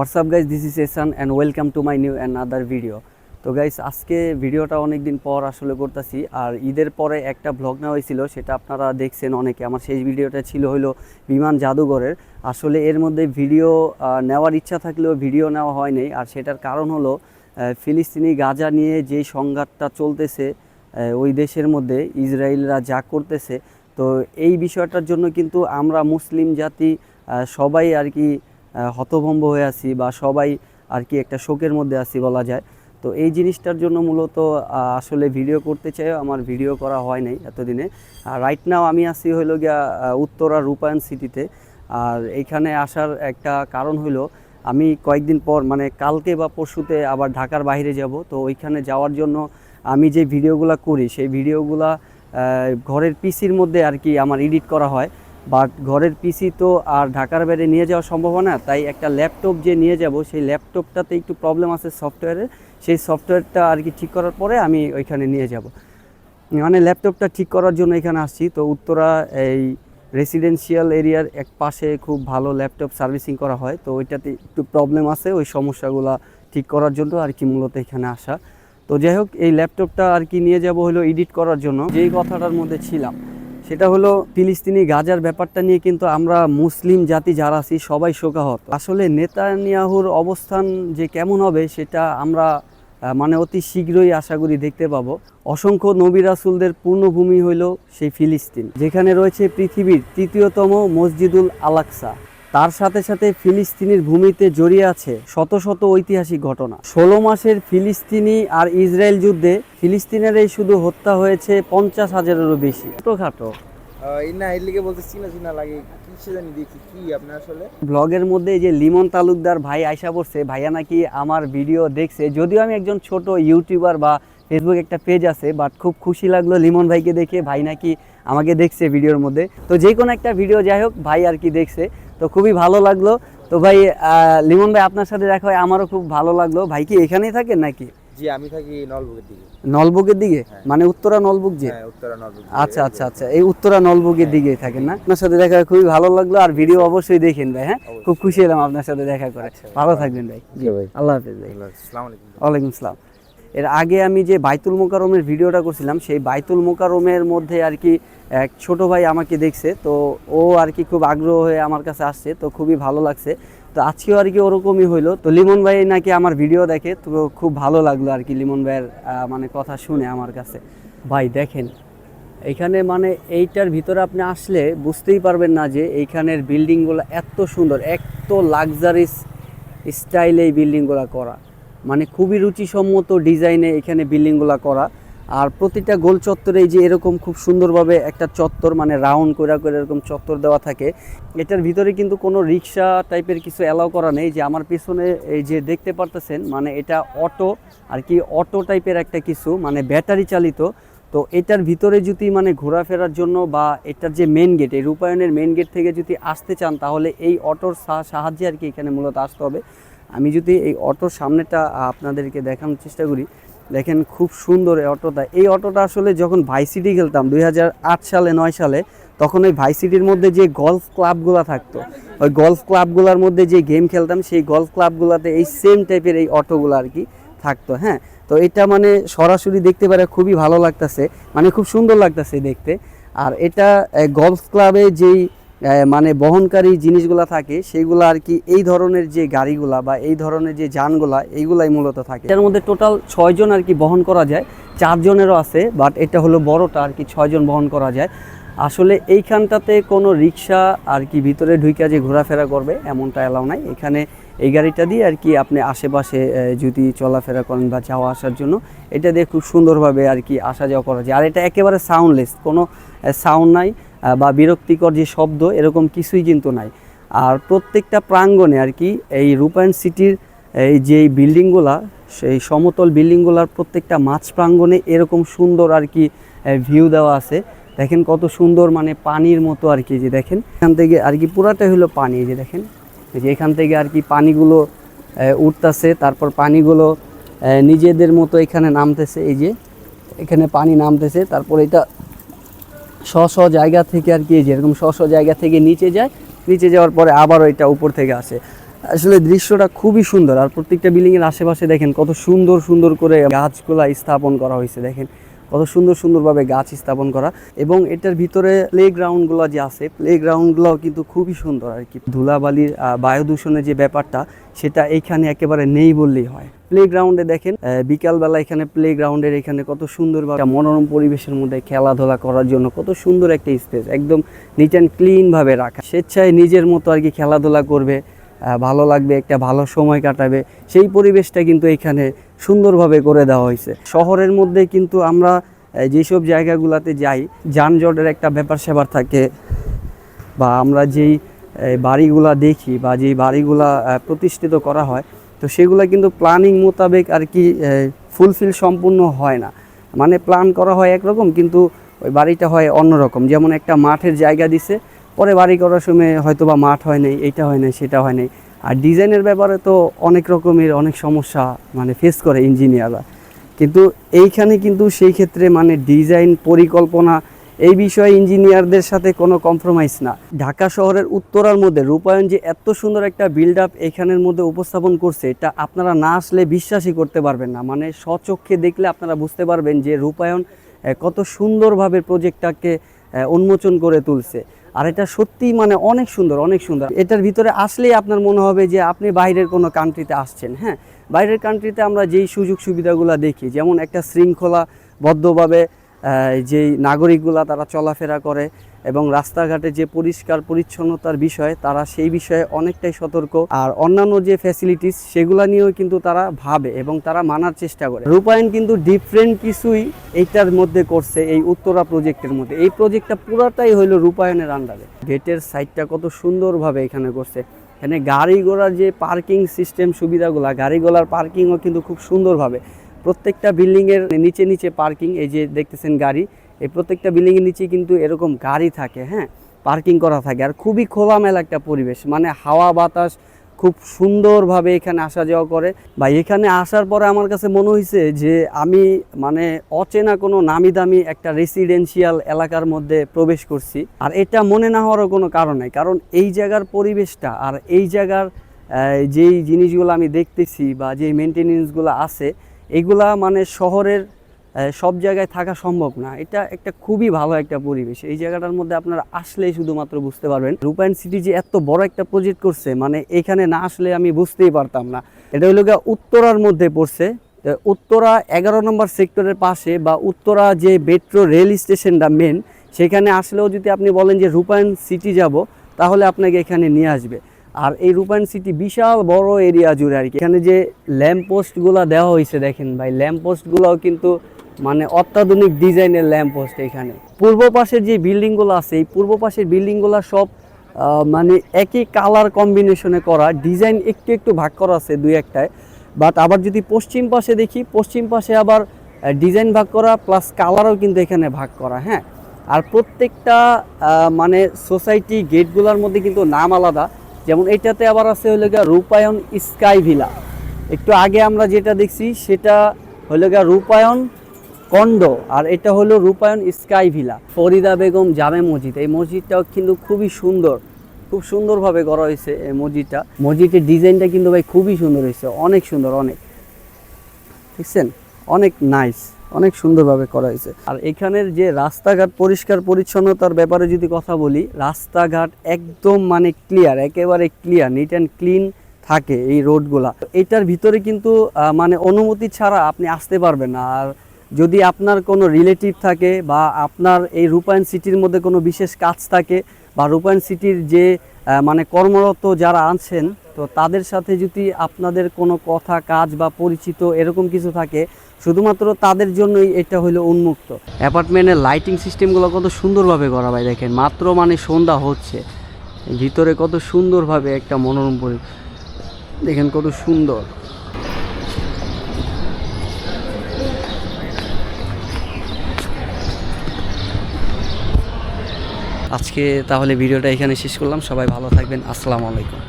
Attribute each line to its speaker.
Speaker 1: WhatsApp guys this is Ehsan and welcome to my new and other video তো guys আজকে ভিডিওটা অনেক দিন পর আসলে করতেছি, আর ঈদের পরে একটা ব্লগ নেওয়া হয়েছিল, সেটা আপনারা দেখছেন অনেকে। আমার সেই ভিডিওটা ছিল হলো বিমান জাদুঘরের। আসলে এর মধ্যে ভিডিও নেওয়ার ইচ্ছা থাকলেও ভিডিও নেওয়া হয়নি আর সেটার কারণ হলো ফিলিস্তিনি গাজা নিয়ে যেই সংঘাতটা চলতেছে ওই দেশের মধ্যে ইসরায়েলরা যা করতেছে, তো এই বিষয়টার জন্য কিন্তু আমরা মুসলিম জাতি সবাই আর কি হতভম্ব হয়ে আছি বা সবাই আর কি একটা শোকের মধ্যে আছি বলা যায়। তো এই জিনিসটার জন্য মূলত আসলে ভিডিও করতে চাই আমার ভিডিও করা হয় নাই এতদিনে। আর রাইট নাও আমি আছি হইল গিয়া উত্তরা রূপায়ণ সিটিতে। আর এইখানে আসার একটা কারণ হলো আমি কয়েকদিন পর মানে কালকে বা পরশুতে আবার ঢাকার বাইরে যাব। তো ওইখানে যাওয়ার জন্য আমি যে ভিডিওগুলো করি, সেই ভিডিওগুলা ঘরের পিসির মধ্যে আর কি আমার এডিট করা হয়। বাট ঘরের পিসি তো আর ঢাকার বাইরে নিয়ে যাওয়া সম্ভব না তাই একটা ল্যাপটপ যে নিয়ে যাব, সেই ল্যাপটপটাতে একটু প্রবলেম আছে সফটওয়্যারের সেই সফটওয়্যারটা আর কি ঠিক করার পরে আমি ওইখানে নিয়ে যাব। মানে ল্যাপটপটা ঠিক করার জন্য এখানে আসছি। তো উত্তরা এই রেসিডেন্সিয়াল এরিয়ার এক পাশে খুব ভালো ল্যাপটপ সার্ভিসিং করা হয়। তো ওইটাতে একটু প্রবলেম আছে, ওই সমস্যাগুলো ঠিক করার জন্য আর কি মূলত এখানে আসা। তো যাই হোক, এই ল্যাপটপটা আর কি নিয়ে যাব হলো এডিট করার জন্য। যেই কথাটার মধ্যে ছিলাম সেটা হলো ফিলিস্তিনি গাজার ব্যাপারটা নিয়ে কিন্তু আমরা মুসলিম জাতি যারা আছি সবাই শোকাহত। আসলে নেতানিয়াহুর অবস্থান যে কেমন হবে সেটা আমরা মানে অতি শীঘ্রই আশা করি দেখতে পাব। অসংখ্য নবী রাসুলদের পূর্ণভূমি হইল সেই ফিলিস্তিন, যেখানে রয়েছে পৃথিবীর তৃতীয়তম মসজিদুল আলাকসা। তার সাথে সাথে ফিলিস্তিনির ভূমিতে জড়িয়ে আছে শত শত ঐতিহাসিক ঘটনা। ষোলো মাসের ফিলিস্তিনি আর ইসরায়েল যুদ্ধে ফিলিস্তিনেরই শুধু হত্যা হয়েছে পঞ্চাশ হাজারেরও বেশি। ছোটোখাটো।
Speaker 2: না এর লিগে বলতে চিনা চিনা লাগে। কিসে জানি দেখি কি আপনার আসলে?
Speaker 1: ব্লগের মধ্যে এই যে লিমন তালুকদার ভাই আয়সা পড়ছে ভাইয়া নাকি আমার ভিডিও দেখছে। যদিও আমি একজন ছোট ইউটিউবার বা ফেসবুক একটা পেজ আছে বাট খুব খুশি লাগল লিমন ভাইকে দেখে। ভাই নাকি আমাকে দেখছে ভিডিওর মধ্যে। তো যে কোনো একটা ভিডিও যাই হোক ভাই আর কি দেখছে। তো খুবই ভালো লাগল। তো ভাই লিমন ভাই আপনার সাথে দেখা হয় আমারও খুব ভালো লাগল। ভাই কি এখানেই থাকেন নাকি?
Speaker 2: জি আমি থাকি নলবুকের দিকে।
Speaker 1: নলবুকের দিকে? মানে উত্তরা নলবুক যে?
Speaker 2: হ্যাঁ উত্তরা নলবুক
Speaker 1: আচ্ছা আচ্ছা আচ্ছা এই উত্তরা নলবুকের দিকেই থাকেন না? আপনার সাথে দেখা খুবই ভালো লাগল আর ভিডিও অবশ্যই দেখেন ভাই হ্যাঁ? খুব খুশি হলাম আপনার সাথে দেখা করে। ভালো থাকবেন। ভাই। জি
Speaker 2: ভাই।
Speaker 1: আল্লাহ হাফেজ ভাই।
Speaker 2: আলাইকুম।
Speaker 1: ওয়ালাইকুম আসসালাম এর আগে আমি যে বাইতুল মোকারমের ভিডিওটা করছিলাম সেই বাইতুল মোকারমের মধ্যে আর কি এক ছোট ভাই আমাকে দেখছে, তো ও আর কি খুব আগ্রহ হয়ে আমার কাছে আসছে, তো খুবই ভালো লাগছে। তো আজকেও আর কি ওরকমই হইল। তো লিমন ভাই নাকি আমার ভিডিও দেখে, তো খুব ভালো লাগল আর কি লিমন ভাইয়ের মানে কথা শুনে আমার কাছে। ভাই দেখেন, এখানে মানে এইটার ভিতরে আপনি আসলে বুঝতেই পারবেন না যে এইখানের বিল্ডিংগুলো এত সুন্দর এত লাক্সারিস স্টাইলে এই বিল্ডিংগুলো করা। মানে খুবই রুচিসম্মত ডিজাইনে এখানে বিল্ডিংগুলো করা। আর প্রতিটা গোল চত্বরে যে এরকম খুব সুন্দরভাবে একটা চত্বর মানে রাউন্ড করে করে এরকম চত্বর দেওয়া থাকে, এটার ভিতরে কিন্তু কোনো রিক্সা টাইপের কিছু অ্যালাউ করা নেই। যে আমার পিছনে এই যে দেখতে পারতেছেন মানে এটা অটো আর কি অটো টাইপের একটা কিছু মানে ব্যাটারি চালিত। তো এটার ভিতরে যদি মানে ঘোরাফেরার জন্য বা এটার যে মেন গেট এই রূপায়ণের মেন গেট থেকে যদি আসতে চান, তাহলে এই অটোর সাহায্যে আর কি এখানে মূলত আসতে হবে। আমি যদি এই অটোর সামনেটা আপনাদেরকে দেখানোর চেষ্টা করি দেখেন খুব সুন্দর এই অটোটা। এই অটোটা আসলে যখন ভাইসিটি খেলতাম, দুই হাজার আট সালে, নয় সালে, তখন ওই ভাইসিটির মধ্যে যে গলফ ক্লাবগুলো থাকতো, ওই গলফ ক্লাবগুলোর মধ্যে যে গেম খেলতাম, সেই গলফ ক্লাবগুলোতে এই সেম টাইপের এই অটোগুলো আর কি থাকতো হ্যাঁ? তো এটা মানে সরাসরি দেখতে পারে খুবই ভালো লাগতেছে মানে খুব সুন্দর লাগতেছে দেখতে। আর এটা গলফ ক্লাবে যেই মানে বহনকারী জিনিসগুলা থাকে, সেগুলো আর কি এই ধরনের যে গাড়িগুলা বা এই ধরনের যে যানগুলা, এইগুলাই মূলত থাকে। এটার মধ্যে টোটাল ছয়জন আর কি বহন করা যায় চারজনেরও আছে বাট এটা হলো বড়টা আর কি ছয়জন বহন করা যায়। আসলে এইখানটাতে কোনো রিক্সা আর কি ভিতরে ঢুইকা যে ঘোরাফেরা করবে, এমনটা এলাও নাই। এখানে এই গাড়িটা দিয়ে আর কি আপনি আশেপাশে যদি চলাফেরা করেন বা যাওয়া আসার জন্য, এটা দিয়ে খুব সুন্দরভাবে আর কি আসা যাওয়া করা যায়। আর এটা একেবারে সাউন্ডলেস কোনো সাউন্ড নাই। বা বিরক্তিকর যে শব্দ, এরকম কিছুই কিন্তু নাই। আর প্রত্যেকটা প্রাঙ্গণে আর কি এই রূপায়ণ সিটির এই যে বিল্ডিংগুলা, সেই সমতল বিল্ডিংগুলার প্রত্যেকটা মাছ প্রাঙ্গণে এরকম সুন্দর আর কি ভিউ দেওয়া আছে। দেখেন কত সুন্দর মানে পানির মতো আর কি যে দেখেন। এখান থেকে আর কি পুরাটাই হলো পানি যে দেখেন। যে এখান থেকে আর কি পানিগুলো উঠতেছে, তারপর পানিগুলো নিজেদের মতো এখানে নামতেছে, এই যে এখানে পানি নামতেছে, তারপর এটা স্ব স্ব জায়গা থেকে আর কি যেরকম স্ব স্ব জায়গা থেকে নিচে যায়, নিচে যাওয়ার পরে আবারও এটা উপর থেকে আসে। আসলে দৃশ্যটা খুবই সুন্দর, আর প্রত্যেকটা বিল্ডিংয়ের আশেপাশে দেখেন কত সুন্দর সুন্দর করে গাছগুলা স্থাপন করা হয়েছে, দেখেন। কত সুন্দর সুন্দরভাবে গাছ স্থাপন করা। এবং এটার ভিতরে প্লে গ্রাউন্ডগুলো যে আছে প্লে গ্রাউন্ডগুলোও কিন্তু খুবই সুন্দর আর কি। ধুলাবালির বায়ু দূষণের যে ব্যাপারটা, সেটা এইখানে একেবারে নেই বললেই হয়। প্লে গ্রাউন্ডে দেখেন বিকালবেলা এখানে প্লে গ্রাউন্ডের এখানে কত সুন্দর একটা মনোরম পরিবেশের মধ্যে খেলাধুলা করার জন্য কত সুন্দর একটা স্পেস একদম নিট অ্যান্ড ক্লিনভাবে রাখা। স্বেচ্ছায় নিজের মতো আর কি খেলাধুলা করবে। ভালো লাগবে, একটা ভালো সময় কাটাবে। সেই পরিবেশটা কিন্তু এখানে সুন্দরভাবে করে দেওয়া হয়েছে। শহরের মধ্যে কিন্তু আমরা যেসব জায়গাগুলোতে যাই, যানজটের একটা ব্যাপার স্যাপার থাকে। বা আমরা যেই বাড়িগুলা দেখি বা যেই বাড়িগুলা প্রতিষ্ঠিত করা হয়, তো সেগুলো কিন্তু প্ল্যানিং মোতাবেক আর কি ফুলফিল সম্পূর্ণ হয় না। মানে প্ল্যান করা হয় একরকম, কিন্তু ওই বাড়িটা হয় অন্যরকম। যেমন একটা মাঠের জায়গা দিছে পরে বাড়ি করার সময় হয়তো বা মাঠ হয় নাই, এইটা হয় নাই, সেটা হয় নাই। আর ডিজাইনের ব্যাপারে তো অনেক রকমের অনেক সমস্যা মানে ফেস করে ইঞ্জিনিয়াররা। কিন্তু এইখানে কিন্তু সেই ক্ষেত্রে মানে ডিজাইন পরিকল্পনা এই বিষয়ে ইঞ্জিনিয়ারদের সাথে কোনো কম্প্রোমাইজ না। ঢাকা শহরের উত্তরার মধ্যে রূপায়ণ যে এত সুন্দর একটা বিল্ড আপ এখানের মধ্যে উপস্থাপন করছে, এটা আপনারা না আসলে বিশ্বাসই করতে পারবেন না। মানে স্বচক্ষে দেখলে আপনারা বুঝতে পারবেন যে রূপায়ণ কত সুন্দরভাবে প্রজেক্টটাকে উন্মোচন করে তুলছে। আর এটা সত্যিই মানে অনেক সুন্দর অনেক সুন্দর। এটার ভিতরে আসলেই আপনার মনে হবে যে আপনি বাইরের কোনো কান্ট্রিতে আসছেন হ্যাঁ? বাইরের কান্ট্রিতে আমরা যেই সুযোগ সুবিধাগুলো দেখি যেমন একটা শৃঙ্খলাবদ্ধভাবে আহ, যেই নাগরিকগুলা তারা চলাফেরা করে এবং রাস্তাঘাটে যে পরিষ্কার পরিচ্ছন্নতার বিষয়, তারা সেই বিষয়ে অনেকটাই সতর্ক। আর অন্যান্য যে ফ্যাসিলিটিস সেগুলা নিয়েও কিন্তু তারা ভাবে এবং তারা মানার চেষ্টা করে। রূপায়ণ কিন্তু ডিফারেন্ট কিছুই এইটার মধ্যে করছে, এই উত্তরা প্রজেক্টের মধ্যে। এই প্রজেক্টটা পুরাটাই হইল রূপায়ণের আন্ডারে। গেটের সাইডটা কত সুন্দরভাবে এখানে করছে। এখানে গাড়ি ঘোড়ার যে পার্কিং সিস্টেম সুবিধাগুলা, গাড়ি ঘোড়ার পার্কিংও কিন্তু খুব সুন্দরভাবে। প্রত্যেকটা বিল্ডিংয়ের নিচে নিচে পার্কিং এই যে দেখতেছেন গাড়ি, এই প্রত্যেকটা বিল্ডিংয়ের নিচে কিন্তু এরকম গাড়ি থাকে হ্যাঁ? পার্কিং করা থাকে। আর খুবই খোলামেলা একটা পরিবেশ মানে হাওয়া বাতাস খুব সুন্দরভাবে এখানে আসা যাওয়া করে। বা এখানে আসার পরে আমার কাছে মনে হয়েছে যে আমি মানে অচেনা কোনো নামি দামি একটা রেসিডেন্সিয়াল এলাকার মধ্যে প্রবেশ করছি। আর এটা মনে না হওয়ারও কোনো কারণ নাই, কারণ এই জায়গার পরিবেশটা আর এই জায়গার যেই জিনিসগুলো আমি দেখতেছি বা যেই মেনটেনেন্সগুলো আছে এগুলা মানে শহরের সব জায়গায় থাকা সম্ভব না। এটা একটা খুবই ভালো একটা পরিবেশ। এই জায়গাটার মধ্যে আপনারা আসলেই শুধুমাত্র বুঝতে পারবেন রূপায়ণ সিটি যে এত বড় একটা প্রজেক্ট করছে মানে এখানে না আসলে আমি বুঝতেই পারতাম না। এটা হলো উত্তরার মধ্যে পড়ছে। উত্তরা এগারো নম্বর সেক্টরের পাশে বা উত্তরা যে মেট্রো রেল স্টেশনটা মেন সেখানে আসলেও যদি আপনি বলেন যে রূপায়ণ সিটি যাব, তাহলে আপনাকে এখানে নিয়ে আসবে। আর এই রূপায়ণ সিটি বিশাল বড় এরিয়া জুড়ে আর কি। এখানে যে ল্যাম্প পোস্টগুলো দেওয়া হয়েছে দেখেন ভাই, ল্যাম্প পোস্টগুলোও কিন্তু মানে অত্যাধুনিক ডিজাইনের ল্যাম্প পোস্ট এখানে। পূর্ব পাশের যে বিল্ডিংগুলো আছে, এই পূর্ব পাশের বিল্ডিংগুলো সব মানে একই কালার কম্বিনেশনে করা। ডিজাইন একটু একটু ভাগ করা আছে দুই একটায়। বাট আবার যদি পশ্চিম পাশে দেখি, পশ্চিম পাশে আবার ডিজাইন ভাগ করা প্লাস কালারও কিন্তু এখানে ভাগ করা হ্যাঁ? আর প্রত্যেকটা মানে সোসাইটি গেটগুলোর মধ্যে কিন্তু নাম আলাদা। যেমন এটাতে আবার আছে হলো গিয়া রূপায়ণ স্কাই ভিলা। একটু আগে আমরা যেটা দেখছি, সেটা হলো গিয়া রূপায়ণ কন্ড, আর এটা হলো রূপায়ণ স্কাই ভিলা, ফরিদা বেগম জামে মসজিদ। এই মসজিদটাও কিন্তু খুবই সুন্দর, খুব সুন্দরভাবে গড়া হয়েছে এই মসজিদটা। মসজিদের ডিজাইনটা কিন্তু ভাই খুবই সুন্দর হয়েছে, অনেক সুন্দর, অনেক। দেখছেন? অনেক নাইস অনেক সুন্দরভাবে করা হয়েছে। আর এখানের যে রাস্তাঘাট পরিষ্কার পরিচ্ছন্নতার ব্যাপারে যদি কথা বলি, রাস্তাঘাট একদম মানে ক্লিয়ার একেবারে ক্লিয়ার নিট অ্যান্ড ক্লিন থাকে এই রোডগুলা। এটার ভিতরে কিন্তু মানে অনুমতি ছাড়া আপনি আসতে পারবেন না। আর যদি আপনার কোনো রিলেটিভ থাকে বা আপনার এই রূপায়ণ সিটির মধ্যে কোনো বিশেষ কাজ থাকে বা রূপায়ণ সিটির যে মানে কর্মরত যারা আছেন, তো তাদের সাথে যদি আপনাদের কোনো কথা, কাজ বা পরিচিত এরকম কিছু থাকে শুধুমাত্র তাদের জন্যই এটা হলো উন্মুক্ত। অ্যাপার্টমেন্টের লাইটিং সিস্টেমগুলো কত সুন্দরভাবে করা ভাই দেখেন, মাত্র মানে সন্ধ্যা হচ্ছে। ভিতরে কত সুন্দরভাবে একটা মনোরম পরি দেখেন কত সুন্দর। আজকে তাহলে ভিডিওটা এখানে শেষ করলাম, সবাই ভালো থাকবেন, আসসালামু আলাইকুম।